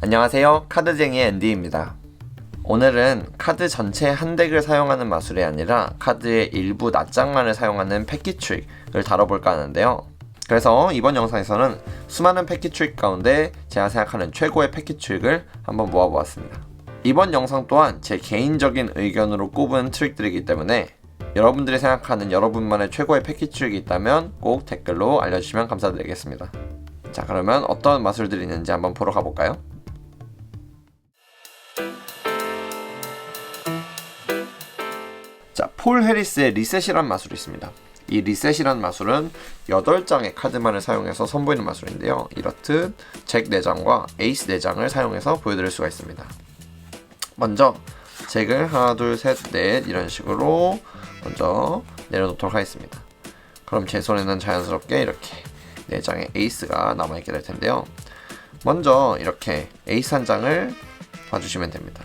안녕하세요. 카드쟁이 앤디입니다. 오늘은 카드 전체 한 덱을 사용하는 마술이 아니라 카드의 일부 낱장만을 사용하는 패키 트릭을 다뤄볼까 하는데요. 그래서 이번 영상에서는 수많은 패키 트릭 가운데 제가 생각하는 최고의 패키 트릭을 한번 모아보았습니다. 이번 영상 또한 제 개인적인 의견으로 꼽은 트릭들이기 때문에 여러분들이 생각하는 여러분만의 최고의 패키 트릭이 있다면 꼭 댓글로 알려주시면 감사드리겠습니다. 자 그러면 어떤 마술들이 있는지 한번 보러 가볼까요? 자, 폴 해리스의 리셋이란 마술이 있습니다. 이 리셋이란 마술은 8장의 카드만을 사용해서 선보이는 마술인데요. 이렇듯 잭 4장과 에이스 4장을 사용해서 보여드릴 수가 있습니다. 먼저 잭을 하나, 둘, 셋, 넷 이런 식으로 먼저 내려놓도록 하겠습니다. 그럼 제 손에는 자연스럽게 이렇게 4장의 에이스가 남아있게 될 텐데요. 먼저 이렇게 에이스 한 장을 봐주시면 됩니다.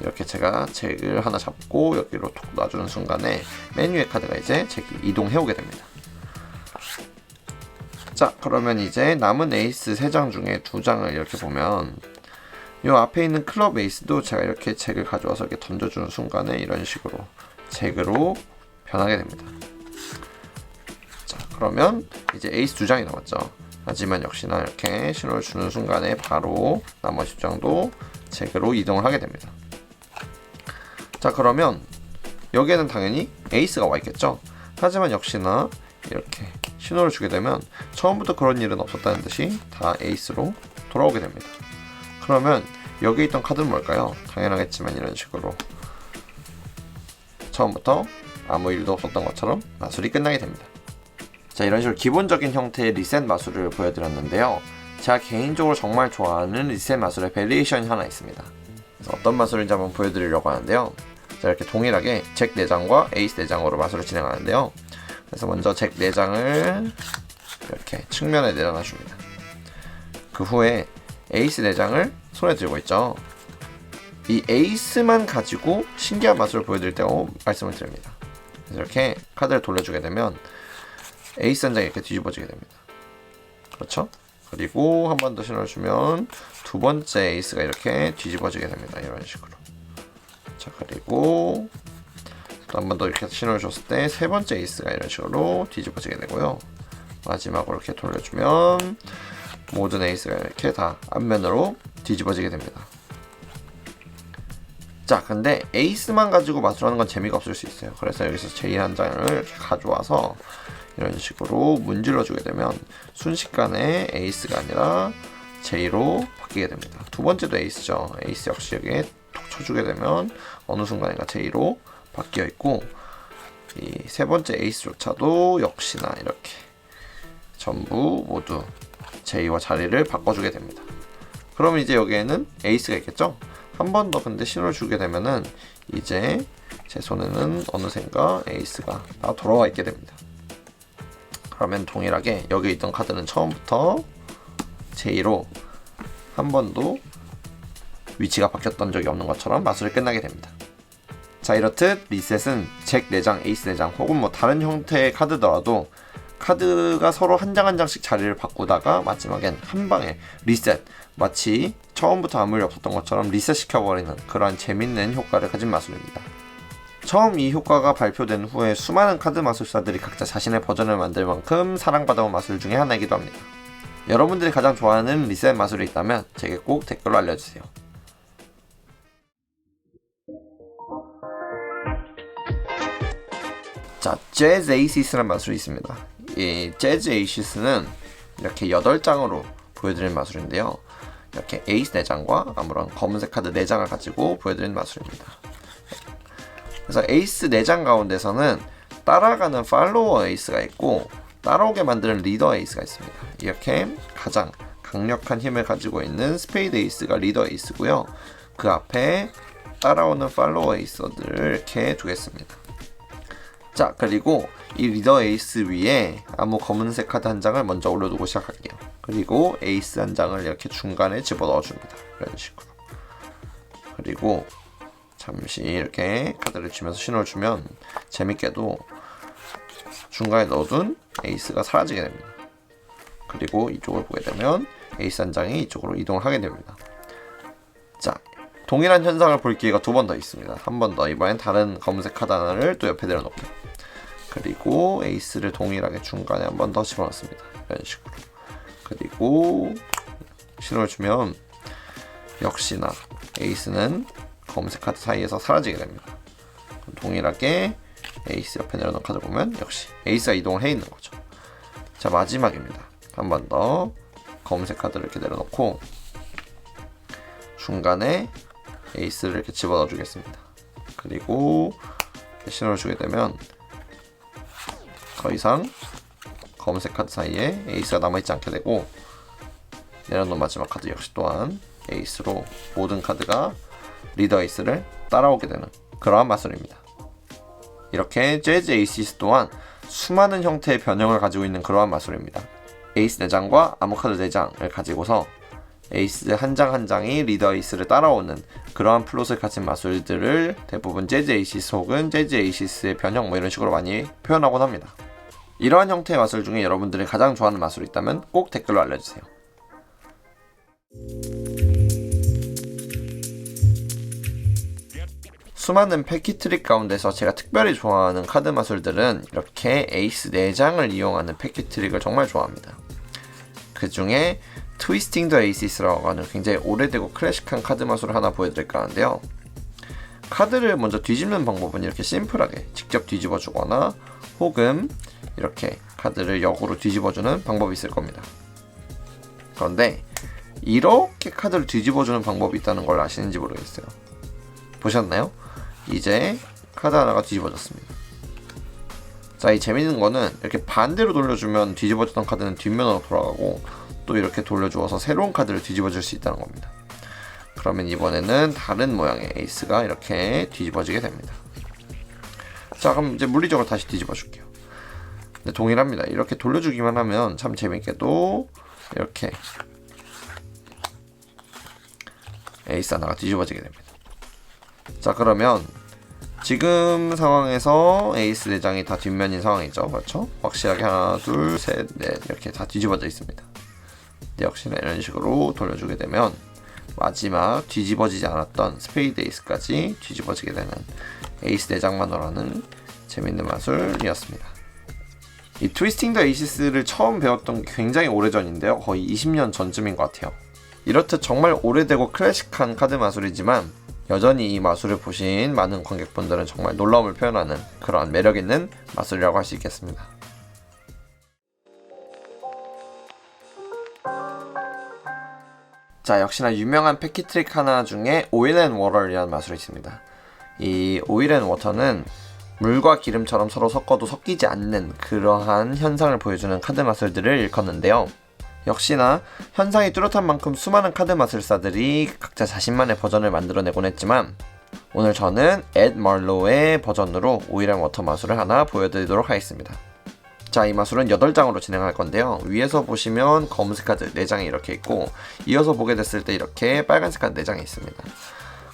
이렇게 제가 잭을 하나 잡고 여기로 톡 놔주는 순간에 메뉴의 카드가 이제 잭이 이동해 오게 됩니다. 자 그러면 이제 남은 에이스 3장 중에 2장을 이렇게 보면 이 앞에 있는 클럽 에이스도 제가 이렇게 잭을 가져와서 이렇게 던져주는 순간에 이런 식으로 잭으로 변하게 됩니다. 자 그러면 이제 에이스 2장이 남았죠. 하지만 역시나 이렇게 신호를 주는 순간에 바로 나머지 2장도 잭으로 이동을 하게 됩니다. 자 그러면 여기에는 당연히 에이스가 와 있겠죠. 하지만 역시나 이렇게 신호를 주게 되면 처음부터 그런 일은 없었다는 듯이 다 에이스로 돌아오게 됩니다. 그러면 여기 있던 카드는 뭘까요? 당연하겠지만 이런 식으로 처음부터 아무 일도 없었던 것처럼 마술이 끝나게 됩니다. 자 이런 식으로 기본적인 형태의 리셋 마술을 보여드렸는데요. 제가 개인적으로 정말 좋아하는 리셋 마술의 베리에이션이 하나 있습니다. 그래서 어떤 마술인지 한번 보여드리려고 하는데요. 자 이렇게 동일하게 잭 4장과 에이스 4장으로 마술을 진행하는데요. 그래서 먼저 잭 4장을 이렇게 측면에 내려놔 줍니다. 그 후에 에이스 4장을 손에 들고 있죠. 이 에이스만 가지고 신기한 마술을 보여드릴 때고 말씀을 드립니다. 이렇게 카드를 돌려주게 되면 에이스 한 장이 이렇게 뒤집어지게 됩니다. 그렇죠? 그리고 한 번 더 신호를 주면 두 번째 에이스가 이렇게 뒤집어지게 됩니다. 이런 식으로. 자 그리고 또한번 더 이렇게 신호를 줬을 때 세 번째 에이스가 이런 식으로 뒤집어지게 되고요. 마지막으로 이렇게 돌려주면 모든 에이스가 이렇게 다 앞면으로 뒤집어지게 됩니다. 자, 근데 에이스만 가지고 마술하는 건 재미가 없을 수 있어요. 그래서 여기서 제일 한 장을 이렇게 가져와서 이런 식으로 문질러 주게 되면 순식간에 에이스가 아니라 제이로 바뀌게 됩니다. 두 번째도 에이스죠. 에이스 역시 여기에 톡 쳐주게 되면 어느 순간인가 제이로 바뀌어 있고 이 세 번째 에이스조차도 역시나 이렇게 전부 모두 제이와 자리를 바꿔주게 됩니다. 그럼 이제 여기에는 에이스가 있겠죠? 한 번 더 근데 신호를 주게 되면은 이제 제 손에는 어느샌가 에이스가 다 돌아와 있게 됩니다. 그러면 동일하게 여기 있던 카드는 처음부터 제2로 한 번도 위치가 바뀌었던 적이 없는 것처럼 마술이 끝나게 됩니다. 자 이렇듯 리셋은 잭 4장, 에이스 4장 혹은 뭐 다른 형태의 카드더라도 카드가 서로 한 장 한 장씩 자리를 바꾸다가 마지막엔 한 방에 리셋 마치 처음부터 아무 일 없었던 것처럼 리셋 시켜버리는 그러한 재밌는 효과를 가진 마술입니다. 처음 이 효과가 발표된 후에 수많은 카드 마술사들이 각자 자신의 버전을 만들 만큼 사랑받아온 마술 중에 하나이기도 합니다. 여러분들이 가장 좋아하는 리셋 마술이 있다면 제게 꼭 댓글로 알려주세요. 자, 재즈 에이시스라는 마술이 있습니다. 이 재즈 에이시스는 이렇게 8장으로 보여드리는 마술인데요. 이렇게 에이스 4장과 아무런 검은색 카드 4장을 가지고 보여드리는 마술입니다. 그래서 에이스 4장 가운데서는 따라가는 팔로워 에이스가 있고 따라오게 만드는 리더 에이스가 있습니다. 이렇게 가장 강력한 힘을 가지고 있는 스페이드 에이스가 리더 에이스고요. 그 앞에 따라오는 팔로워 에이스들을 이렇게 두겠습니다. 자 그리고 이 리더 에이스 위에 아무 검은색 카드 한 장을 먼저 올려두고 시작할게요. 그리고 에이스 한 장을 이렇게 중간에 집어 넣어줍니다. 이런 식으로. 그리고 잠시 이렇게 카드를 주면서 신호를 주면 재밌게도 중간에 넣어둔 에이스가 사라지게 됩니다. 그리고 이쪽을 보게 되면 에이스 한 장이 이쪽으로 이동을 하게 됩니다. 동일한 현상을 볼 기회가 두 번 더 있습니다. 한 번 더 이번엔 다른 검은색 카드 하나를 또 옆에 내려놓게. 그리고 에이스를 동일하게 중간에 한 번 더 집어넣습니다. 이런 식으로. 그리고 신호를 주면 역시나 에이스는 검은색 카드 사이에서 사라지게 됩니다. 동일하게 에이스 옆에 내려놓은 카드 보면 역시 에이스가 이동을 해 있는 거죠. 자 마지막입니다. 한 번 더 검은색 카드를 이렇게 내려놓고 중간에 에이스를 이렇게 집어넣어 주겠습니다. 그리고 신호를 주게 되면 더 이상 검은색 카드 사이에 에이스가 남아있지 않게 되고 내려놓은 마지막 카드 역시 또한 에이스로 모든 카드가 리더 에이스를 따라오게 되는 그러한 마술입니다. 이렇게 재즈 에이시스 또한 수많은 형태의 변형을 가지고 있는 그러한 마술입니다. 에이스 4장과 아모카드 4장을 가지고서 에이스 한 장 한 장이 리더 에이스를 따라오는 그러한 플롯을 가진 마술들을 대부분 재즈 에이시스 혹은 재즈 에이시스의 변형 뭐 이런 식으로 많이 표현하곤 합니다. 이러한 형태의 마술 중에 여러분들이 가장 좋아하는 마술이 있다면 꼭 댓글로 알려주세요. 수많은 패키트릭 가운데서 제가 특별히 좋아하는 카드 마술들은 이렇게 에이스 4장을 이용하는 패키트릭을 정말 좋아합니다. 그 중에 트위스팅 더 에이시스라고 하는 굉장히 오래되고 클래식한 카드 마술을 하나 보여드릴까 하는데요. 카드를 먼저 뒤집는 방법은 이렇게 심플하게 직접 뒤집어 주거나 혹은 이렇게 카드를 역으로 뒤집어 주는 방법이 있을 겁니다. 그런데 이렇게 카드를 뒤집어 주는 방법이 있다는 걸 아시는지 모르겠어요. 보셨나요? 이제 카드 하나가 뒤집어졌습니다. 자, 이 재밌는 거는 이렇게 반대로 돌려주면 뒤집어졌던 카드는 뒷면으로 돌아가고 또 이렇게 돌려주어서 새로운 카드를 뒤집어줄 수 있다는 겁니다. 그러면 이번에는 다른 모양의 에이스가 이렇게 뒤집어지게 됩니다. 자, 그럼 이제 물리적으로 다시 뒤집어 줄게요. 네, 동일합니다. 이렇게 돌려주기만 하면 참 재밌게도 이렇게 에이스 하나가 뒤집어지게 됩니다. 자 그러면 지금 상황에서 에이스 4장이 다 뒷면인 상황이죠. 그렇죠? 확실하게 하나, 둘, 셋, 넷 이렇게 다 뒤집어져 있습니다. 네, 역시나 이런 식으로 돌려주게 되면 마지막 뒤집어지지 않았던 스페이드 에이스까지 뒤집어지게 되는 에이스 4장만으로는 재밌는 마술이었습니다. 이 트위스팅 더 에이시스를 처음 배웠던 게 굉장히 오래전인데요. 거의 20년 전쯤인 것 같아요. 이렇듯 정말 오래되고 클래식한 카드 마술이지만 여전히 이 마술을 보신 많은 관객분들은 정말 놀라움을 표현하는 그러한 매력 있는 마술이라고 할 수 있겠습니다. 자, 역시나 유명한 패키트릭 하나 중에 오일 앤 워터이라는 마술이 있습니다. 이 오일 앤 워터는 물과 기름처럼 서로 섞어도 섞이지 않는 그러한 현상을 보여주는 카드 마술들을 일컫는데요. 역시나 현상이 뚜렷한 만큼 수많은 카드 마술사들이 각자 자신만의 버전을 만들어내곤 했지만 오늘 저는 ed 말로의 버전으로 오일 앤 워터 마술을 하나 보여드리도록 하겠습니다. 자, 이 마술은 8장으로 진행할 건데요. 위에서 보시면 검은색 카드 4장이 이렇게 있고 이어서 보게 됐을 때 이렇게 빨간색 카드 4장이 있습니다.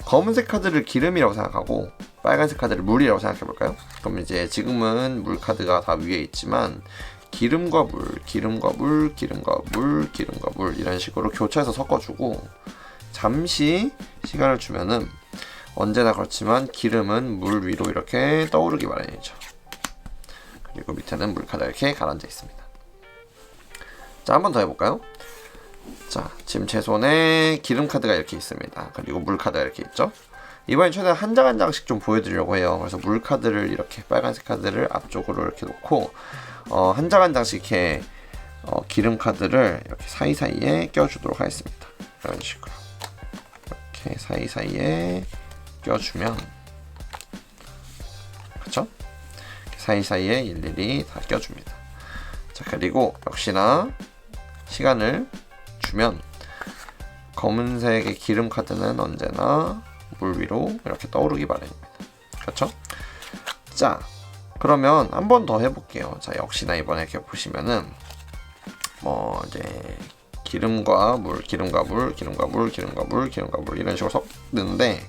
검은색 카드를 기름이라고 생각하고 빨간색 카드를 물이라고 생각해 볼까요? 그럼 이제 지금은 물 카드가 다 위에 있지만 기름과 물, 기름과 물, 기름과 물, 기름과 물 이런 식으로 교차해서 섞어주고 잠시 시간을 주면은 언제나 그렇지만 기름은 물 위로 이렇게 떠오르기 마련이죠. 그리고 밑에는 물카드 이렇게 가라앉아 있습니다. 자, 한 번 더 해볼까요? 자, 지금 제 손에 기름 카드가 이렇게 있습니다. 그리고 물 카드가 이렇게 있죠. 이번엔 최대한 한 장 한 장씩 좀 보여드리려고 해요. 그래서 물 카드를 이렇게 빨간색 카드를 앞쪽으로 이렇게 놓고 어, 한 장 한 장씩 이렇게 어, 기름 카드를 이렇게 사이사이에 껴주도록 하겠습니다. 이런 식으로 이렇게 사이사이에 껴주면 사이사이에 일일이 다 껴줍니다. 자 그리고 역시나 시간을 주면 검은색의 기름 카드는 언제나 물 위로 이렇게 떠오르기 마련입니다. 그렇죠? 자, 그러면 한 번 더 해볼게요. 자, 역시나 이번에 이렇게 보시면은 뭐 이제 기름과 물, 기름과 물, 기름과 물, 기름과 물, 기름과 물 이런 식으로 섞는데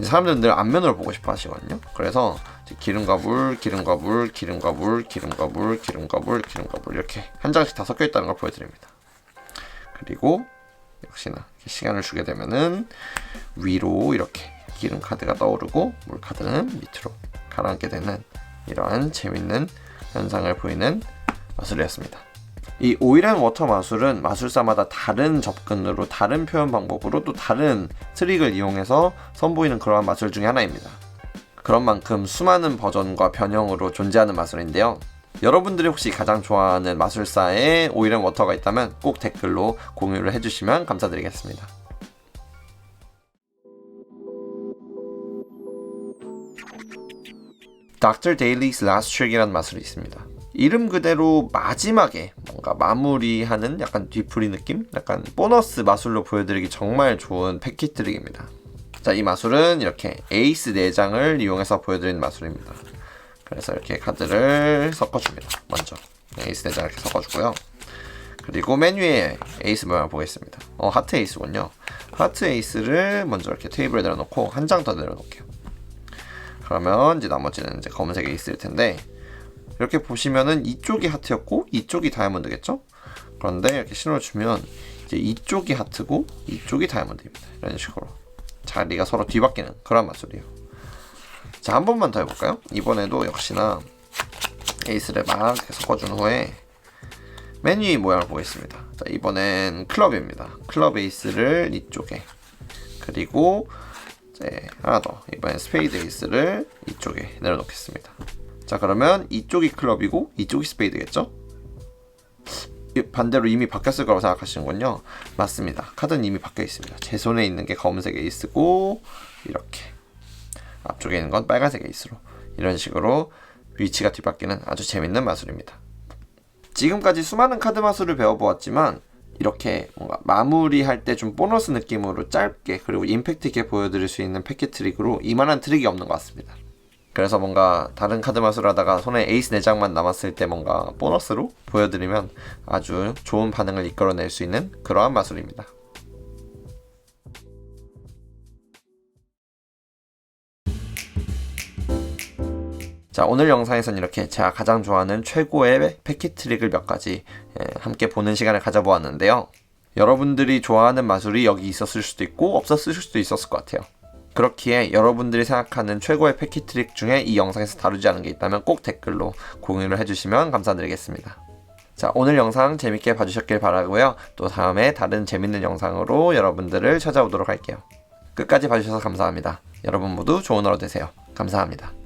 사람들은 늘 앞면으로 보고 싶어 하시거든요. 그래서 기름과 물, 기름과 물, 기름과 물, 기름과 물, 기름과 물, 기름과 물 이렇게 한 장씩 다 섞여 있다는 걸 보여드립니다. 그리고 역시나 시간을 주게 되면은 위로 이렇게 기름 카드가 떠오르고 물 카드는 밑으로 가라앉게 되는 이러한 재밌는 현상을 보이는 마술이었습니다. 이 오일앤워터 마술은 마술사마다 다른 접근으로 다른 표현 방법으로 또 다른 트릭을 이용해서 선보이는 그러한 마술 중에 하나입니다. 그런 만큼 수많은 버전과 변형으로 존재하는 마술인데요. 여러분들이 혹시 가장 좋아하는 마술사의 오일앤 워터가 있다면 꼭 댓글로 공유를 해주시면 감사드리겠습니다. Dr. Daly's Last Trick이라는 마술이 있습니다. 이름 그대로 마지막에 뭔가 마무리하는 약간 뒤풀이 느낌? 약간 보너스 마술로 보여드리기 정말 좋은 패킷 트릭입니다. 자, 이 마술은 이렇게 에이스 4장을 이용해서 보여드리는 마술입니다. 그래서 이렇게 카드를 섞어줍니다. 먼저 에이스 4장 이렇게 섞어주고요. 그리고 메뉴에 에이스 모양을 보겠습니다. 어, 하트 에이스군요. 하트 에이스를 먼저 이렇게 테이블에 내려놓고 한 장 더 내려놓을게요. 그러면 이제 나머지는 이제 검은색 에이스일 텐데 이렇게 보시면은 이쪽이 하트였고 이쪽이 다이아몬드겠죠? 그런데 이렇게 신호를 주면 이제 이쪽이 하트고 이쪽이 다이아몬드입니다. 이런 식으로 자리가 서로 뒤바뀌는 그런 마술이에요. 자, 한 번만 더 해볼까요? 이번에도 역시나 에이스를 막 섞어준 후에 메뉴 모양을 보겠습니다. 자, 이번엔 클럽입니다. 클럽 에이스를 이쪽에 그리고 이제 하나 더 이번엔 스페이드 에이스를 이쪽에 내려놓겠습니다. 자 그러면 이쪽이 클럽이고 이쪽이 스페이드겠죠? 이- 반대로 이미 바뀌었을 거라고 생각하시는군요. 맞습니다. 카드는 이미 바뀌어 있습니다. 제 손에 있는 게 검은색 에이스고 이렇게 앞쪽에 있는 건 빨간색 에이스로 이런 식으로 위치가 뒤바뀌는 아주 재밌는 마술입니다. 지금까지 수많은 카드 마술을 배워보았지만 이렇게 뭔가 마무리할 때 좀 보너스 느낌으로 짧게 그리고 임팩트 있게 보여드릴 수 있는 패킷 트릭으로 이만한 트릭이 없는 것 같습니다. 그래서 뭔가 다른 카드 마술 하다가 손에 에이스 4장만 남았을 때 뭔가 보너스로 보여드리면 아주 좋은 반응을 이끌어낼 수 있는 그러한 마술입니다. 자 오늘 영상에선 이렇게 제가 가장 좋아하는 최고의 패킷 트릭을 몇 가지 예, 함께 보는 시간을 가져보았는데요. 여러분들이 좋아하는 마술이 여기 있었을 수도 있고 없었을 수도 있었을 것 같아요. 그렇기에 여러분들이 생각하는 최고의 패킷 트릭 중에 이 영상에서 다루지 않은 게 있다면 꼭 댓글로 공유를 해주시면 감사드리겠습니다. 자 오늘 영상 재밌게 봐주셨길 바라고요. 또 다음에 다른 재밌는 영상으로 여러분들을 찾아오도록 할게요. 끝까지 봐주셔서 감사합니다. 여러분 모두 좋은 하루 되세요. 감사합니다.